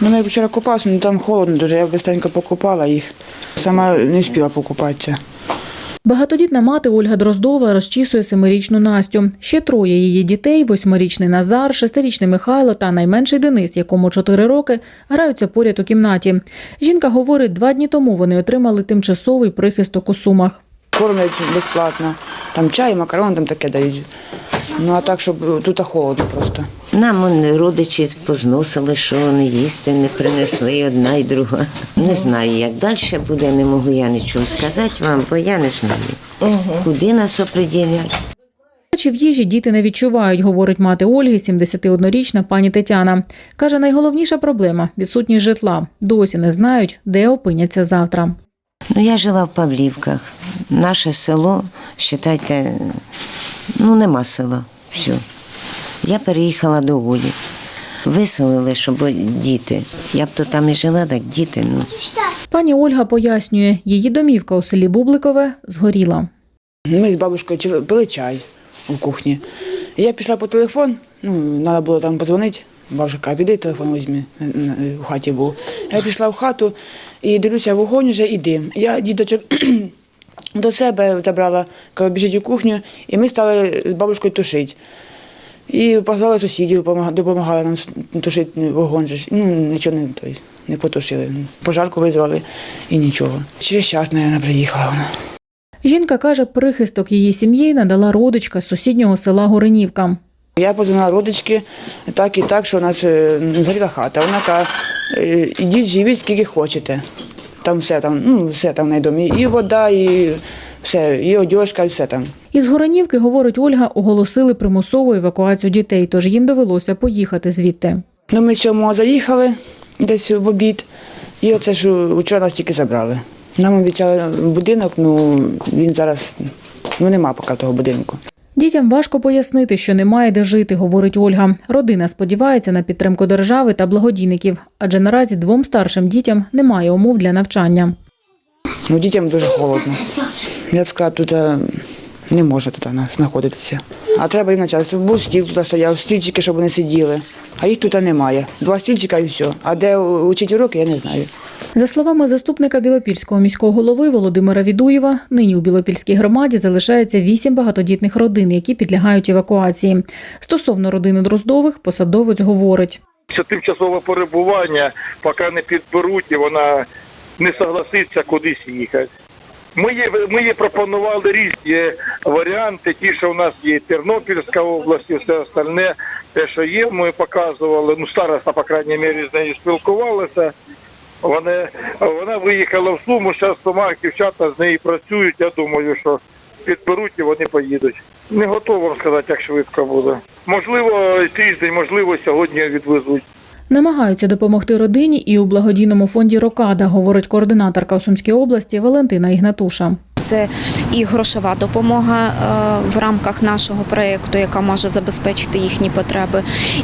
Ну, я вчора купалася, ну там холодно дуже, я быстренько покупала їх. Сама не встигла покупатися. Багатодітна мати Ольга Дроздова розчісує семирічну Настю. Ще троє її дітей: восьмирічний Назар, шестирічний Михайло та найменший Денис, якому чотири роки, граються поряд у кімнаті. Жінка говорить, два дні тому вони отримали тимчасовий прихисток у Сумах. Кормлять безплатно. Там чай, макарон, там таке дають. Ну а так, щоб тут холодно просто. Нам он, родичі позносили, що не їсти, не принесли одна і друга. Не знаю, як далі буде, не можу я нічого сказати вам, бо я не знаю, куди нас оприділять. Чи в їжі діти не відчувають, говорить мати Ольги, 71-річна пані Тетяна. Каже, найголовніша проблема відсутність житла. Досі не знають, де опиняться завтра. Ну, я жила в Павлівках. Наше село, вважайте, ну нема села. Все. Я переїхала до Олі. Виселили, щоб діти. Я б то там і жила, так діти. Ну. Пані Ольга пояснює, її домівка у селі Бубликове згоріла. Ми з бабушкою чили- пили чай у кухні. Я пішла по телефон, ну, треба було там подзвонити. Бабушка каже, піди телефон візьми, е, е, в хаті був. Я пішла в хату і дивлюся, вогонь вже і дим. Я діточок до себе забрала, кажу, біжіть у кухню, і ми стали з бабушкою тушити. І позвали сусідів, помага- допомагали нам тушити вогонь. Ну, нічого не, той, не потушили. Пожарку визвали і нічого. Через час, мабуть, приїхала вона. Жінка каже, прихисток її сім'ї надала родичка з сусіднього села Горинівка. Я позвонила родички так і так, що у нас е, горіла хата. Вона каже, «Е, ідіть, живіть скільки хочете. Там все там, ну все там на. І вода, і все, і одяжка, і все там. Із Горанівки, говорить Ольга, оголосили примусову евакуацію дітей, тож їм довелося поїхати звідти. Ну, ми сьомого заїхали десь в обід, і оце ж вчора нас тільки забрали. Нам обіцяли будинок, ну він зараз ну нема поки того будинку. Дітям важко пояснити, що немає де жити, говорить Ольга. Родина сподівається на підтримку держави та благодійників, адже наразі двом старшим дітям немає умов для навчання. Ну, дітям дуже холодно. Я б сказала, тут е, не можна тут на- знаходитися. А треба їм начати. Був стіл тут стояв, стільчики, щоб вони сиділи. А їх тут немає. Два стільчика і все. А де учить уроки, я не знаю. За словами заступника Білопільського міського голови Володимира Відуєва, нині у Білопільській громаді залишається вісім багатодітних родин, які підлягають евакуації. Стосовно родини Дроздових, посадовець говорить. Це тимчасове перебування, поки не підберуть, і вона не согласиться кудись їхати. Ми їй, ми їй пропонували різні варіанти, ті, що в нас є Тернопільська область, і все остальне, те, що є, ми показували. Ну, староста, по крайній мірі, з нею спілкувалися. Вони, вона виїхала в Суму, зараз сама дівчата з неї працюють. Я думаю, що підберуть і вони поїдуть. Не готово сказати, як швидко буде. Можливо, тиждень, можливо, сьогодні відвезуть. Намагаються допомогти родині і у благодійному фонді Рокада, говорить координаторка у Сумській області Валентина Ігнатуша. Це і грошова допомога е, в рамках нашого проєкту, яка може забезпечити їхні потреби.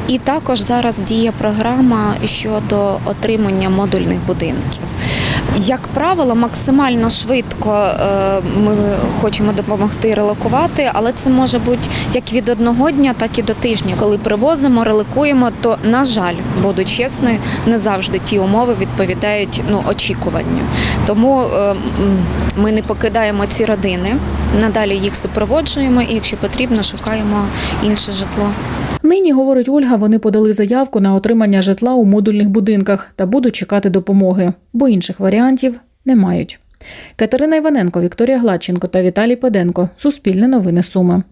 І також зараз діє програма щодо отримання модульних будинків. Як правило, максимально швидко е, ми хочемо допомогти релокувати, але це може бути як від одного дня, так і до тижня. Коли привозимо, релокуємо, то на жаль, буду чесною, не завжди ті умови відповідають ну очікуванню. Тому е, ми не покидаємо ці родини, надалі їх супроводжуємо, і якщо потрібно, шукаємо інше житло. Нині, говорить Ольга, вони подали заявку на отримання житла у модульних будинках та будуть чекати допомоги, бо інших варіантів не мають. Катерина Іваненко, Вікторія Гладченко та Віталій Паденко. Суспільне новини Суми.